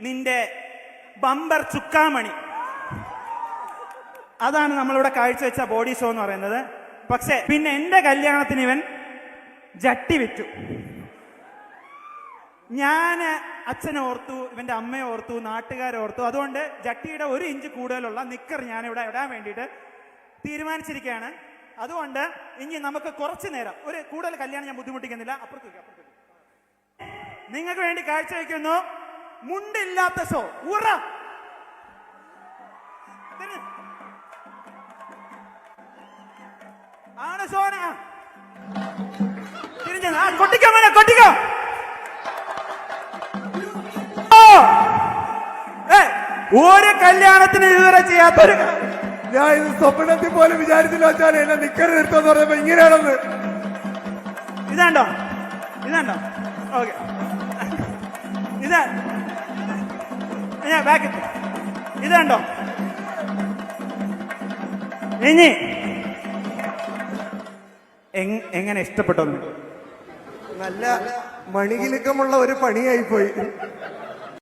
നിന്റെ ബമ്പർ ചുക്കാമണി. അതാണ് നമ്മളിവിടെ കാഴ്ചവെച്ച ബോഡി ഷോ എന്ന് പറയുന്നത്. പക്ഷെ പിന്നെ എന്റെ കല്യാണത്തിന് ഇവൻ ജട്ടി വിറ്റു. ഞാൻ അച്ഛനെ ഓർത്തു ഇവന്റെ അമ്മയെ ഓർത്തു നാട്ടുകാരെ ഓർത്തു. അതുകൊണ്ട് ജട്ടിയുടെ ഒരു ഇഞ്ച് കൂടുതലുള്ള നിക്കർ ഞാൻ ഇവിടെ ഇടാൻ വേണ്ടിയിട്ട് തീരുമാനിച്ചിരിക്കുകയാണ്. അതുകൊണ്ട് ഇനി നമുക്ക് കുറച്ച് നേരം ഒരു കൂടുതൽ കല്യാണം ഞാൻ ബുദ്ധിമുട്ടിക്കുന്നില്ല. അപ്പുറത്തേക്ക് അപ്പുറത്തേക്ക്. നിങ്ങൾക്ക് വേണ്ടി കാഴ്ചവെക്കുന്നു മുണ്ടില്ലാത്ത ഷോ. ഉറ. ആണ് സോന തിരിഞ്ഞ ആ കൊട്ടിക്കോ മോനെ കൊട്ടിക്കോ. ഓ! ഒരു കല്യാണത്തിന് ഇതുവരെ ചെയ്യാത്തൊരു ഞാൻ ഇത് സ്വപ്നത്തിൽ പോലും വിചാരിച്ചില്ല വെച്ചാൽ എന്നെ നിക്കരുത് നിർത്തുമെന്ന് പറയുമ്പോ ഇങ്ങനെയാണെന്ന്. ഇതാണ്ടോ? ഇതാണ്ടോ? ഓക്കെ. ഇതാ ഞാൻ ബാക്ക് ഇതാണ്ടോ ഇനി എങ്- എങ്ങനെ ഇഷ്ടപ്പെട്ടു? നല്ല മണികിലുക്കമുള്ള ഒരു പണിയായി പോയി